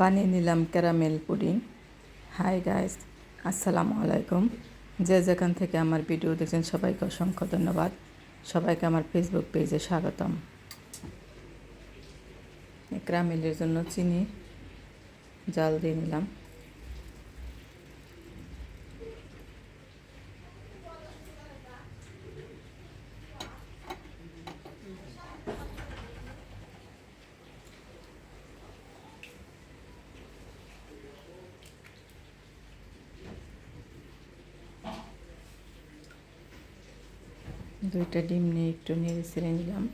বানিয়ে নিলাম caramel pudding. Hi guys আসসালামু আলাইকুম। যে যেখান থেকে আমার ভিডিও দেখছেন, সবাইকে অসংখ্য ধন্যবাদ। সবাইকে আমার ফেসবুক পেজে স্বাগতম। ক্যারামেলের জন্য চিনি, জাল দিয়ে নিলাম। দুইটা ডিম নিয়ে একটু নেড়ে ছেড়ে নিলাম।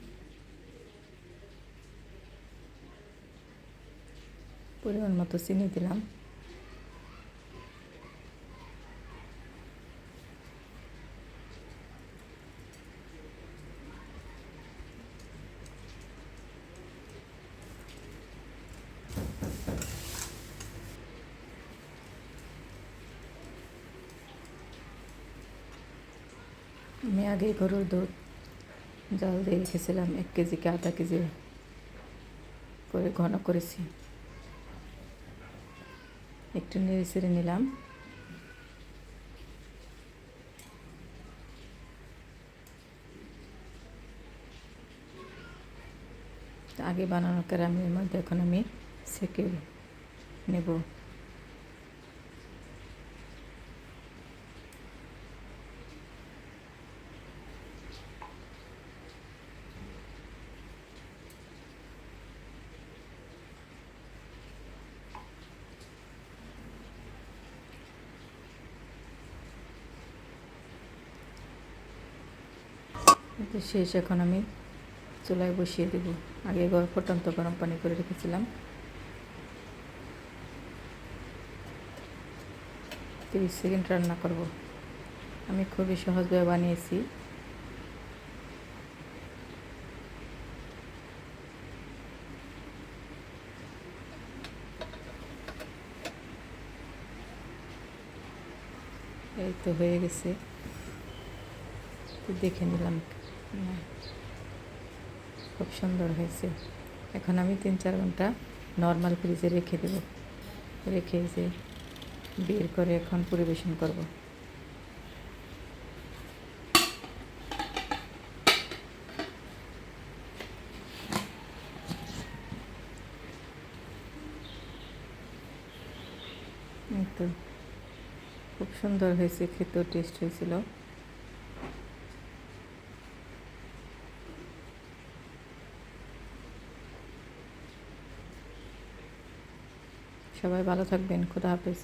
পরিমাণ মতো চিনি দিলাম। আমি আগে গরুর দুধ, জাল দিয়ে রেখেছিলাম, এক কেজিকে আধা কেজি করে ঘন করেছি। একটু নেড়ে ছেড়ে নিলাম। আগে বানানো ক্যারামের মধ্যে এখন আমি সেকে নেব। শেষ, এখন আমি চুলায় বসিয়ে দেব। আগে ফুটন্ত গরম পানি করে রেখেছিলাম। তিরিশ সেকেন্ড রান্না করব। আমি খুবই সহজভাবে বানিয়েছি। এই তো হয়ে গেছে। দেখে নিলাম। খুব সুন্দর হয়েছে। এখন আমি তিন চার ঘণ্টা নর্মাল ফ্রিজে রেখে দেব। রেখে যে বের করে এখন পরিবেশন করব। খুব সুন্দর হয়েছে, খেতেও টেস্ট হয়েছিল। সবাই ভালো থাকবেন খুদা হাফেজ।